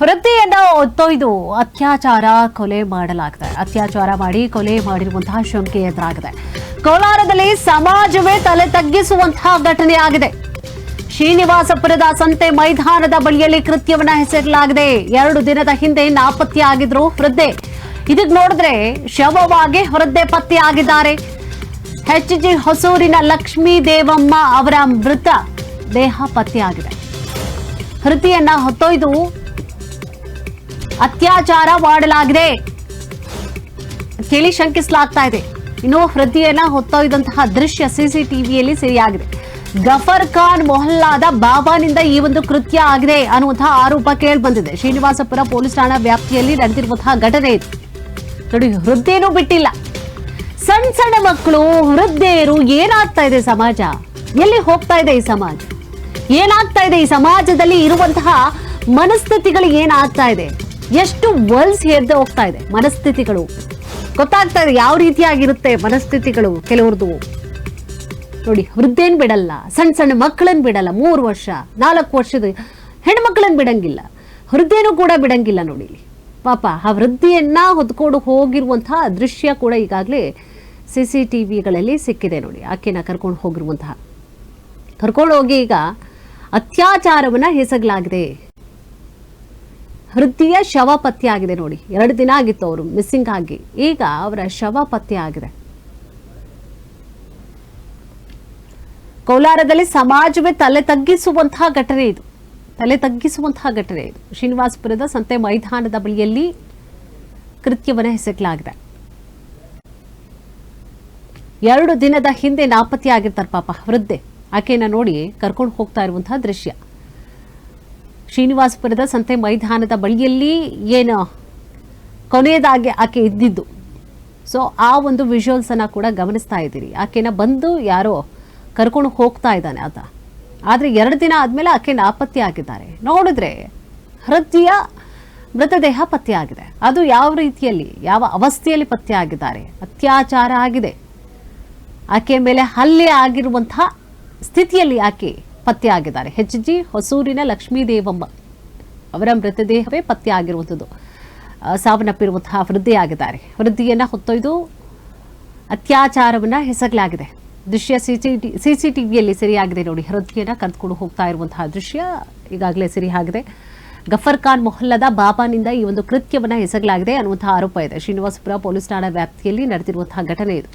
ವೃತ್ತಿಯನ್ನ ಒತ್ತೊಯ್ದು ಅತ್ಯಾಚಾರ ಕೊಲೆ ಮಾಡಲಾಗಿದೆ. ಅತ್ಯಾಚಾರ ಮಾಡಿ ಕೊಲೆ ಮಾಡಿರುವಂತಹ ಶಂಕೆ ಎದುರಾಗಿದೆ. ಕೋಲಾರದಲ್ಲಿ ಸಮಾಜವೇ ತಲೆ ತಗ್ಗಿಸುವಂತಹ ಘಟನೆ ಆಗಿದೆ. ಶ್ರೀನಿವಾಸಪುರದ ಸಂತೆ ಮೈದಾನದ ಬಳಿಯಲ್ಲಿ ಕೃತ್ಯವನ್ನ ಹೆಸರಲಾಗಿದೆ ಎರಡು ದಿನದ ಹಿಂದೆ ನಾಪತ್ತೆಯಾಗಿದ್ರು ವೃದ್ಧೆ. ಇದಕ್ ನೋಡಿದ್ರೆ ಶವವಾಗಿ ವೃದ್ಧೆ ಪತ್ತೆಯಾಗಿದ್ದಾರೆ ಎಚ್ ಜಿ ಹೊಸೂರಿನ ಲಕ್ಷ್ಮೀ ದೇವಮ್ಮ ಅವರ ಮೃತ ದೇಹ ಪತ್ತೆಯಾಗಿದೆ ಹೃತಿಯನ್ನ ಹೊತ್ತೊಯ್ದು ಅತ್ಯಾಚಾರ ಮಾಡಲಾಗಿದೆ. ಕೇಳಿ ಶಂಕಿಸಲಾಗ್ತಾ ಇದೆ. ಇನ್ನು ಹೃದಯನ ಹೊತ್ತೊಯ್ದಂತಹ ದೃಶ್ಯ ಸಿಸಿಟಿವಿಯಲ್ಲಿ ಸೆರೆಯಾಗಿದೆ. ಗಫರ್ ಖಾನ್ ಮೊಹಲ್ಲಾದ ಬಾಬಾನಿಂದ ಈ ಒಂದು ಕೃತ್ಯ ಆಗಿದೆ ಅನ್ನುವಂತಹ ಆರೋಪ ಕೇಳಿ ಬಂದಿದೆ ಶ್ರೀನಿವಾಸಪುರ ಪೊಲೀಸ್ ಠಾಣಾ ವ್ಯಾಪ್ತಿಯಲ್ಲಿ ನಡೆದಿರುವಂತಹ ಘಟನೆ ಇದು. ನೋಡಿ ಹೃದಯನೂ ಬಿಟ್ಟಿಲ್ಲ. ಸಣ್ಣ ಸಣ್ಣ ಮಕ್ಕಳು, ವೃದ್ಧೆಯರು ಏನಾಗ್ತಾ ಇದೆ ಸಮಾಜ? ಎಲ್ಲಿ ಹೋಗ್ತಾ ಇದೆ ಈ ಸಮಾಜ? ಏನಾಗ್ತಾ ಇದೆ ಈ ಸಮಾಜದಲ್ಲಿ ಇರುವಂತಹ ಮನಸ್ಥಿತಿಗಳು ಏನಾಗ್ತಾ ಇದೆ? ಎಷ್ಟು ವರ್ಲ್ಸ್ ಹೇರ್ದೆ ಹೋಗ್ತಾ ಇದೆ? ಮನಸ್ಥಿತಿಗಳು. ಗೊತ್ತಾಗ್ತಾ ಇದೆ ಯಾವ ರೀತಿಯಾಗಿರುತ್ತೆ ಮನಸ್ಥಿತಿಗಳು ಕೆಲವ್ರದ್ದು? ನೋಡಿ, ವೃದ್ಧೇನ್ ಬಿಡಲ್ಲ ಸಣ್ಣ ಸಣ್ಣ ಮಕ್ಕಳನ್ನ ಬಿಡಲ್ಲ, ಮೂರು ವರ್ಷ, ನಾಲ್ಕು ವರ್ಷದ ಹೆಣ್ಮಕ್ಳನ್ನ ಬಿಡಂಗಿಲ್ಲ. ವೃದ್ಧೇನೂ ಕೂಡ ಬಿಡಂಗಿಲ್ಲ ನೋಡಿ ಪಾಪ, ಆ ವೃದ್ಧಿಯನ್ನ ಹೊತ್ಕೊಂಡು ಹೋಗಿರುವಂತಹ ದೃಶ್ಯ ಕೂಡ ಈಗಾಗಲೇ ಸಿ ಸಿ ಟಿ ವಿಗಳಲ್ಲಿ ಸಿಕ್ಕಿದೆ ನೋಡಿ, ಆಕೆನ ಕರ್ಕೊಂಡು ಹೋಗಿರುವಂತಹ. ಕರ್ಕೊಂಡು ಹೋಗಿ ಈಗ ಅತ್ಯಾಚಾರವನ್ನ ಎಸಗಲಾಗಿದೆ. ವೃದ್ಧಿಯ ಶವ ಪತ್ತೆ ಆಗಿದೆ ನೋಡಿ. ಎರಡು ದಿನ ಆಗಿತ್ತು ಅವರು ಮಿಸ್ಸಿಂಗ್ ಆಗಿ. ಈಗ ಅವರ ಶವ ಪತ್ತೆ ಆಗಿದೆ. ಕೋಲಾರದಲ್ಲಿ ಸಮಾಜವೇ ತಲೆ ತಗ್ಗಿಸುವಂತಹ ಘಟನೆ ಇದು. ತಲೆ ತಗ್ಗಿಸುವಂತಹ ಘಟನೆ ಇದು. ಶ್ರೀನಿವಾಸಪುರದ ಸಂತೆ ಮೈದಾನದ ಬಳಿಯಲ್ಲಿ ಕೃತ್ಯವನ್ನು ಎಸಗಲಾಗಿದೆ ಎರಡು ದಿನದ ಹಿಂದೆ ನಾಪತ್ತೆಯಾಗಿರ್ತಾರೆ ಪಾಪ ವೃದ್ಧೆ. ಆಕೆಯನ್ನು ನೋಡಿ ಕರ್ಕೊಂಡು ಹೋಗ್ತಾ ಇರುವಂತಹ ದೃಶ್ಯ. ಶ್ರೀನಿವಾಸಪುರದ ಸಂತೆ ಮೈದಾನದ ಬಳಿಯಲ್ಲಿ ಏನು ಕೊನೆಯದಾಗಿ ಆಕೆ ಇದ್ದಿದ್ದು. ಸೊ ಆ ಒಂದು ವಿಜುವಲ್ಸ್ ಅನ್ನ ಕೂಡ ಗಮನಿಸ್ತಾ ಇದ್ದೀರಿ. ಆಕೆನ ಬಂದು ಯಾರೋ ಕರ್ಕೊಂಡು ಹೋಗ್ತಾ ಇದ್ದಾನೆ ಆತ. ಆದರೆ ಎರಡು ದಿನ ಆದಮೇಲೆ ಆಕೆ ನಾಪತ್ತೆ ಆಗಿದ್ದಾರೆ ನೋಡಿದ್ರೆ ಹೃದಯ ಮೃತದೇಹ ಪತ್ತೆ ಆಗಿದೆ ಅದು ಯಾವ ರೀತಿಯಲ್ಲಿ, ಯಾವ ಅವಸ್ಥೆಯಲ್ಲಿ ಪತ್ತೆ ಆಗಿದ್ದಾರೆ ಅತ್ಯಾಚಾರ ಆಗಿದೆ. ಆಕೆಯ ಮೇಲೆ ಹಲ್ಲೆ ಆಗಿರುವಂತಹ ಸ್ಥಿತಿಯಲ್ಲಿ ಆಕೆ ಪತ್ತೆ ಆಗಿದ್ದಾರೆ ಎಚ್ ಜಿ ಹೊಸೂರಿನ ಲಕ್ಷ್ಮೀದೇವಮ್ಮ ಅವರ ಮೃತದೇಹವೇ ಪತ್ತೆಯಾಗಿರುವಂಥದ್ದು. ಸಾವನ್ನಪ್ಪಿರುವಂತಹ ವೃದ್ಧಿಯಾಗಿದ್ದಾರೆ. ವೃದ್ಧಿಯನ್ನು ಹೊತ್ತೊಯ್ದು ಅತ್ಯಾಚಾರವನ್ನು ಹೆಸರಲಾಗಿದೆ ದೃಶ್ಯ ಸಿ ಸಿ ಟಿ ವಿಯಲ್ಲಿ ಸರಿಯಾಗಿದೆ ನೋಡಿ. ಹೃದಯನ ಕರೆದುಕೊಂಡು ಹೋಗ್ತಾ ಇರುವಂತಹ ದೃಶ್ಯ ಈಗಾಗಲೇ ಸರಿಯಾಗಿದೆ. ಗಫರ್ ಖಾನ್ ಮೊಹಲ್ಲದ ಬಾಬಾನಿಂದ ಈ ಒಂದು ಕೃತ್ಯವನ್ನು ಎಸಗಲಾಗಿದೆ ಅನ್ನುವಂತಹ ಆರೋಪ ಇದೆ. ಶ್ರೀನಿವಾಸಪುರ ಪೊಲೀಸ್ ಠಾಣಾ ವ್ಯಾಪ್ತಿಯಲ್ಲಿ ನಡೆದಿರುವಂತಹ ಘಟನೆ ಇದು.